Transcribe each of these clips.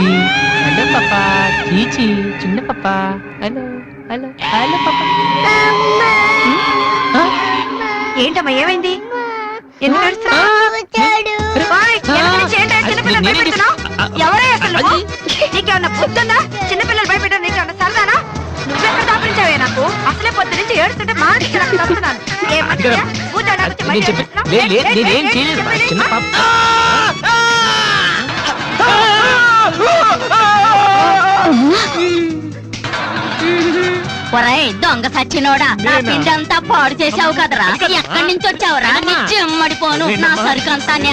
చీచి హలో పాప. చీచి చిన్న పాప. హలో హలో హలో పాప. ఏంటమ్మా ఏమైంది? ఎందుకు? ఎవరే అసలు? నీకేమన్నా చిన్నపిల్లలు నీకేమన్నా సరదానా? నువ్వెక్కడ దాపించావే నాకు? అసలే పొద్దు నుంచి ఏడుస్తుంటే మా. చిన్న పాప ఒరేయ్ దొంగ సచ్చినోడా నా నేనా? పిండి అంతా పాడు చేసావు కదరా? ఎక్కడి నుంచి వచ్చావురా? నీ చెమ్మడిపోను నా సరుకంతా నే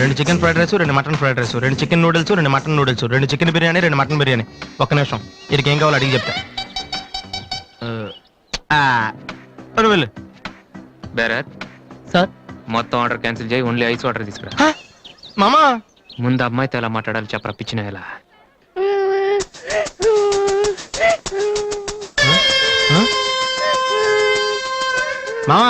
రెండు చికెన్ ఫ్రైడ్ రైస్ రెండు మటన్ ఫ్రైడ్ రైస్ రెండు చికెన్ నూడిల్స్ రెండు మటన్ నూడిల్స్ రెండు చికెన్ బిర్యానీ రెండు మటన్ బిర్యానీ. ఒక్క నిమిషం. వీరికి ఏం కావాలో అడిగి చెప్తా. సరే వెళ్ళు. బేరత్ సార్. మొత్తం ఆర్డర్ క్యాన్సిల్ చేయి ఓన్లీ ఐస్ వాటర్ తీసుకురా. హ? మామా? ముందు అమ్మాయితో ఎలా మాట్లాడాలి చెప్పరా పిచ్చిన ఎలా? మామా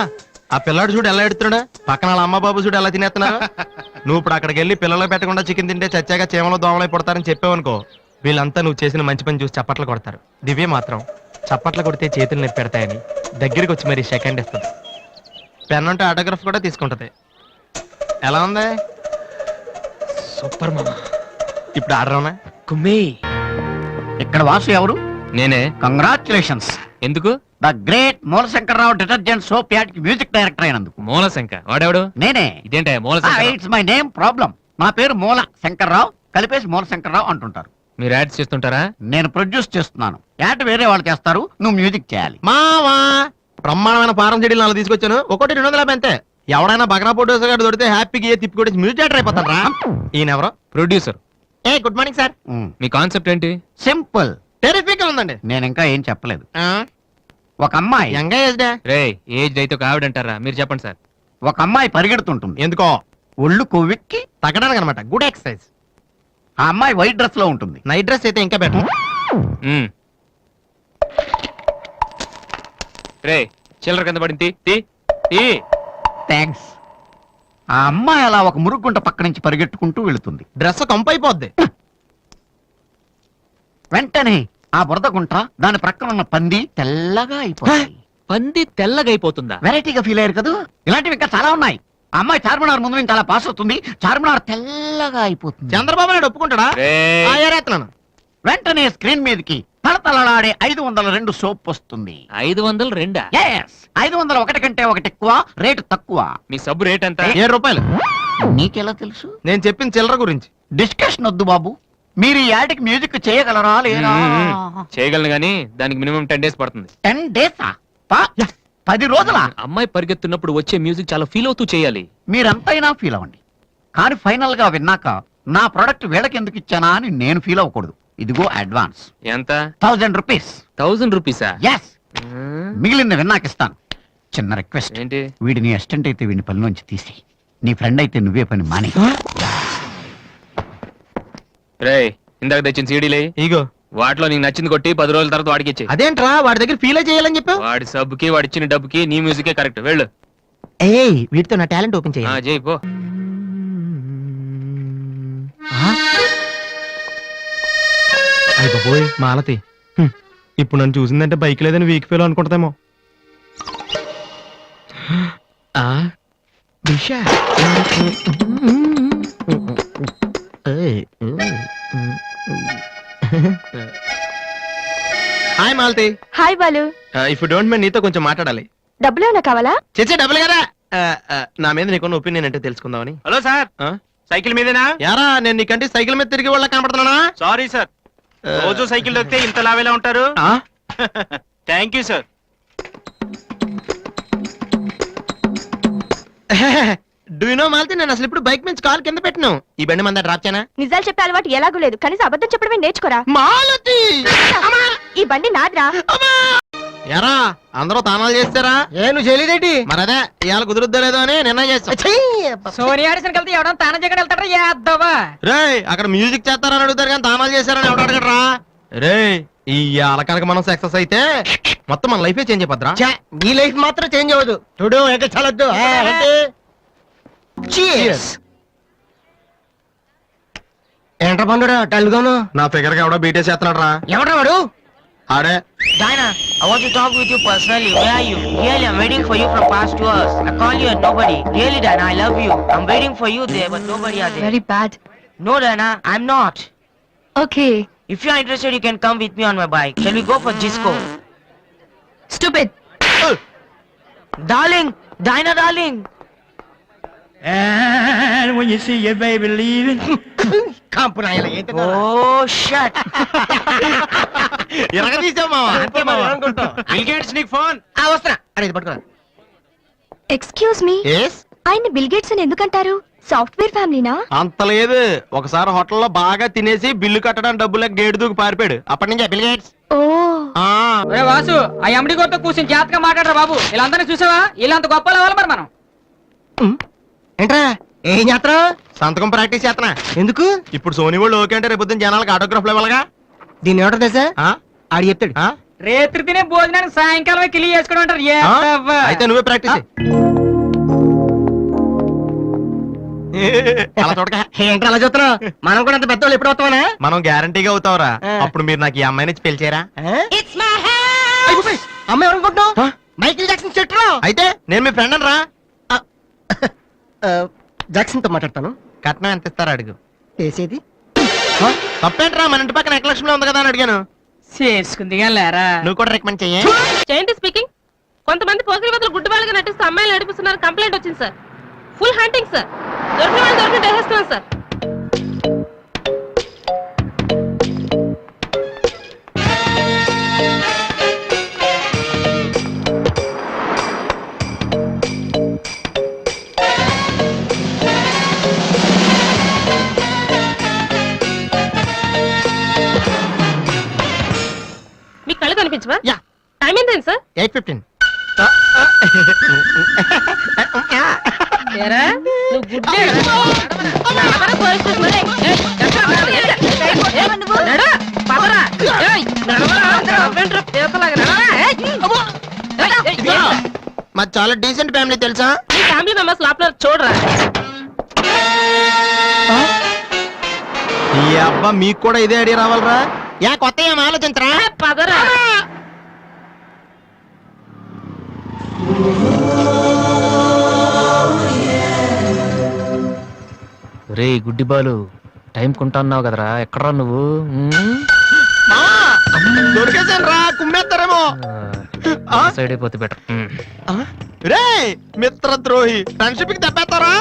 ఆ పిల్లాడు చూడు ఎలా ఎడుతున్నాడా? పక్కన వాళ్ళ అమ్మ బాబు చూడు ఎలా తినేస్తున్నా నువ్వు ఇప్పుడు అక్కడికి వెళ్ళి పిల్లలు పెట్టకుండా చికెన్ తింటే చచ్చాక చీమలో దోమలై పడతారని చెప్పావనుకో వీళ్ళంతా నువ్వు చేసిన మంచి పని చూసి చప్పట్లు కొడతారు. దివ్య మాత్రం చప్పట్లు కొడితే చేతులు నొప్పి పెడతాయని దగ్గరికి వచ్చి మరి సెకండ్ ఇస్తుంది పెన్ ఉంటే ఆటోగ్రాఫ్ కూడా తీసుకుంటది. ఎలా ఉంది? సూపర్ మామా. ఇప్పుడు ఆర్డర్ అవునా కుమ్మే. ఇక్కడ వాసు ఎవరు? నేనే. కంగ్రాచులేషన్స్ ఎందుకు? The great Moolashankara Rao detergent soap యాడ్కి music director అయినందుకు. మూలశంక వాడెవడు? నేనే. ఇదేంటే Moolashanka it's my name problem నా పేరు మూల శంకర్రావు. కలిపేసి మూల శంకర్రావు అంటుంటారు. మీరు యాడ్స్ చేస్తుంటారా? నేను ప్రొడ్యూస్ చేస్తున్నాను. యాడ్ వేరే వాళ్ళు చేస్తారు నువ్వు మ్యూజిక్ చేయాలి. మావా బ్రహ్మాండమైన ఫారం చెడీలు నాలుగు తీసుకొచ్చాను. ఒకటి రెండు వందల అంతే. ఎవడైనా బగ్రా ప్రొడ్యూసర్ గారు దొరికితే హ్యాపీగా ఏ తిప్పి మ్యూజిక్ డైరెక్టర్ అయిపోతాడు రా ఈయన ఎవరో ప్రొడ్యూసర్ ఏ గుడ్ మార్నింగ్ సార్ మీ కాన్సెప్ట్ ఏంటి? సింపుల్ టెరిఫిక్ ఉందండి. నేను ఇంకా ఏం చెప్పలేదు. ఒక అమ్మాయి. యంగ్ ఏజ్ డే. రే ఏజ్ అయితే ఒక ఆవిడ అంటారా మీరు చెప్పండి సార్ ఒక అమ్మాయి పరిగెడుతుంటుంది. ఎందుకో? ఒళ్ళు కొవ్వెక్కి తగ్గడానికి అనమాట గుడ్ ఎక్సర్సైజ్ ఆ అమ్మాయి వైట్ డ్రెస్లో ఉంటుంది. నైట్ డ్రెస్ అయితే ఇంకా బెటర్. రే చిల్లర కింద పడింది తీ, తీ తీ. థ్యాంక్స్ ఆ అమ్మాయి అలా ఒక మురుగుంట పక్క నుంచి పరిగెట్టుకుంటూ వెళుతుంది. డ్రెస్ కంపు అయిపోద్ది వెంటనే ఆ బురద గుంట దాని ప్రక్కన ఉన్న పంది తెల్లగా అయిపోయింది పంది తెల్లగైపోతుందా వెరైటీగా ఫీల్ అయ్యారు కదా? ఇలాంటివి ఇంకా చాలా ఉన్నాయి. అమ్మాయి చార్మినార్ ముందు నుంచి అలా పాస్ అవుతుంది. చార్మినార్ తెల్లగా అయిపోతుంది. చంద్రబాబు నాయుడు ఒప్పుకుంటాడా? ఆ, వెంటనే స్క్రీన్ మీదకి తలతలలాడే ఐదు వందల రెండు సోప్ వస్తుంది. ఐదు వందలు రెండా? ఎస్ ఐదు వందల ఒకటి కంటే ఒకటి ఎక్కువ రేటు తక్కువ. మీ సబ్బు రేట్ ఎంత? ఏడు రూపాయలు. నీకెలా తెలుసు? నేను చెప్పిన చిల్లర గురించి. డిస్కషన్ వద్దు బాబు. మీరు ఈ యాడ్కి మ్యూజిక్ చేయగలరా లేరా? మ్మ్. చేయగలను గానీ దానికి మినిమం టెన్ డేస్ పడుతుంది. టెన్ డేసా? పది రోజుల? అమ్మాయి పరిగెత్తున్నప్పుడు వచ్చే మ్యూజిక్ చాలా ఫీల్ అవుతూ చేయాలి. మీరంతైనా ఫీల్ అవ్వండి. కానీ ఫైనల్గా విన్నాక నా ప్రొడక్ట్ వీళ్ళకి ఎందుకు ఇచ్చానా అని నేను ఫీల్ అవ్వకూడదు. ఇదిగో అడ్వాన్స్ ఎంత? థౌజండ్ రూపీస్ థౌజండ్ రూపీసా ఎస్ మిగిలింది విన్నాక ఇస్తాను. చిన్న రిక్వెస్ట్ ఏంటి? వీడి నీ అసిస్టెంట్ అయితే వీడిని పనిలోంచి తీసి నీ ఫ్రెండ్ అయితే నువ్వే పని మాని రే ఇందాక తెచ్చిన సీడీలే ఇగో. వాటిలో నీకు నచ్చింది కొట్టి పది రోజుల తర్వాత వాడికి ఇచ్చే అదేంట్రా? వాడి దగ్గర ఫీల్ చేయాలని చెప్పావు వాడి సబ్బుకి వాడి ఇచ్చిన డబ్బుకి నీ మ్యూజికే కరెక్ట్. వెళ్ళు. ఏయ్ వీటితో నా టాలెంట్ ఓపెన్ ఆ, చేయాలి చేయి పో. మాలతి. ఇప్పుడు నన్ను చూసిందంటే బైక్ లేదని వీక్ ఫీల్ అనుకుంటదేమో. ఆ? Disha. Malathi. Hi Balu. If don't mind నీతో కొంచెం మాట్లాడాలి. డబ్బులు ఏమైనా కావాలా? చచ్చే డబ్బులు కదా? నా మీద నీకున్న ఒపీనియన్ అంటే తెలుసుకుందామని. Hello sir? సైకిల్ మీదేనా? యారా నేను నీకంటే సైకిల్ మీద తిరిగి వాళ్ళ కనపడుతున్నానా? సారీ సార్ రోజు సైకిల్ దొక్కితే ఇంత లావేలా ఉంటారు? ఆ? Thank you sir do know Malathi నేను అసలు ఇప్పుడు బైక్ నుంచి కాల్ కింద పెట్టినావు ఈ బండి మంద డ్రాప్ చేయనా? నిజాలు చెప్పే అలవాటు ఎలాగూ లేదు. కనీసం అబద్ధం చెప్పడమే నేర్చుకోరా. మాలతి! ఈ బండి నాదిరా. ఎరా అందరూ తానాలు చేస్తారా? ఏ నువ్వు చేయలేదేటి? మరి అదే ఇవాళ కుదురుద్దో లేదో అని నిర్ణయం చేస్తా కలిసి తానం వెళ్తాడా? రేయ్ అక్కడ మ్యూజిక్ చేస్తారని అడుగుతారు కానీ తానాలు చేశారని ఎవడు అడగడరా? రేయ్ ఈ అలకనక మనం సక్సెస్ అయితే మొత్తం మన లైఫే చేంజ్ అయిపోద్రా నీ లైఫ్ మాత్రం చేంజ్ అవ్వదు. చూడు ఎక్కడ చాలొద్దు ఏంట్రా పండురా టల్గాను నా ఫిగర్కి ఎవడో బీటే చేస్తున్నాడు రా ఎవడ్రా వాడు? Hare? Diana, I want to talk with you personally. Where are you? Really, I'm waiting for you from past two hours. I call you and nobody. Really, Diana, I love you. I'm waiting for you there, but nobody are there. Very bad. No, Diana, I'm not. Okay. If you are interested, you can come with me on my bike. Shall we go for Gisco? Stupid. Darling, Diana, darling. And when you see your baby leaving, oh, oh shit. ఇరగ తీసావు మావా. అంతే మావా. అనుకుంటాం. Bill Gates నీకు phone. ఆ, వస్తున్నా. అరే ఇది పట్టుకురా. ఎక్స్క్యూజ్ మీ ఎస్ ఆయన బిల్ గేట్స్ అని ఎందుకంటారు? సాఫ్ట్వేర్ ఫ్యామిలీనా? అంత లేదు. ఒకసారి హోటల్లో బాగా తినేసి బిల్లు కట్టడానికి డబ్బులకు గేటు దూకి పారిపోయాడు. అప్పటి నుంచి బిల్ గేట్స్. ఓ. ఆ. వాసు ఆ ఎమ్డి గోతో కూర్చొని జాతకం మాట్లాడరా బాబు. వీళ్ళందరినీ చూసావా? వీళ్ళంత గొప్ప అవ్వాలి మరి మనం. ఏంట్రా? ఏం చేస్తారా సంతకం ప్రాక్టీస్ చేస్తున్నా. ఎందుకు? ఇప్పుడు సోనీ వాళ్ళు ఓకే అంటే రేపు జనాలకు ఆటోగ్రాఫ్లు ఇవ్వాలగా. దీన్ని ఎవడో తెలుసా? ఆడు చెప్తాడు? రేత్రి తినే భోజనానికి సాయంకాలం కిలి చేసుకోవడం అంటారు ఏ ఆ? అవ్వ. అయితే నువ్వే ప్రాక్టీస్ చెయ్. అలా చూడక ఏంట్రా అలా చూస్తున్నావు? మనం కూడా అంత పెద్దవాళ్ళు ఎప్పుడు వస్తామనా మనం గ్యారంటీగా అవుతావురా. ఆ. అప్పుడు మీరు నాకు ఈ అమ్మాయిని ఇచ్చి పెళ్ళి అమ్మ ఎవరనుకుంటున్నావు మైకిల్ జాక్సన్ చెట్టు అయితే నేను మీ ఫ్రెండ్ రా. జాక్సన్తో మాట్లాడతాను. కట్నం ఎంత ఇస్తారా అడుగు. చేసేది తప్పేంట్రా? మన ఇంటి పక్కన ఎక్లక్ష్మిలో ఉంది కదా అని అడిగాను. చేసుకుంది లేరా? నువ్వు కూడా రికమెండ్ చెయ్యి. జయంతి స్పీకింగ్. కొంతమంది పోకిరి వద్దలు గుడ్డి వాళ్ళగా నటిస్తూ అమ్మాయిలు నడిపిస్తున్నారు కంప్లైంట్ వచ్చింది సార్. Full hunting sir. దొరికిన వాళ్ళు దొరికి వేసేస్తున్నాం సార్. ఏయ్, మాది చాలా డీసెంట్ ఫ్యామిలీ తెలుసా? మీ ఫ్యామిలీ మెంబర్స్ లోపల చూడరా. ఈ అబ్బా మీకు కూడా ఇదే ఐడియా రావాలరా? యా కొత్త ఏం ఆలోచించరా? పదరా. రే గుడ్డి బాలు టైం కొంటున్నావు కదరా? ఎక్కడ్రా నువ్వు? ఉమ్? దొరికేసాను రా కుమ్మేస్తారేమో. ఆ, సైడ్ అయిపోతే బెటర్ రే మిత్ర ద్రోహి ఫ్రెండ్షిప్కి దెబ్బేస్తారా?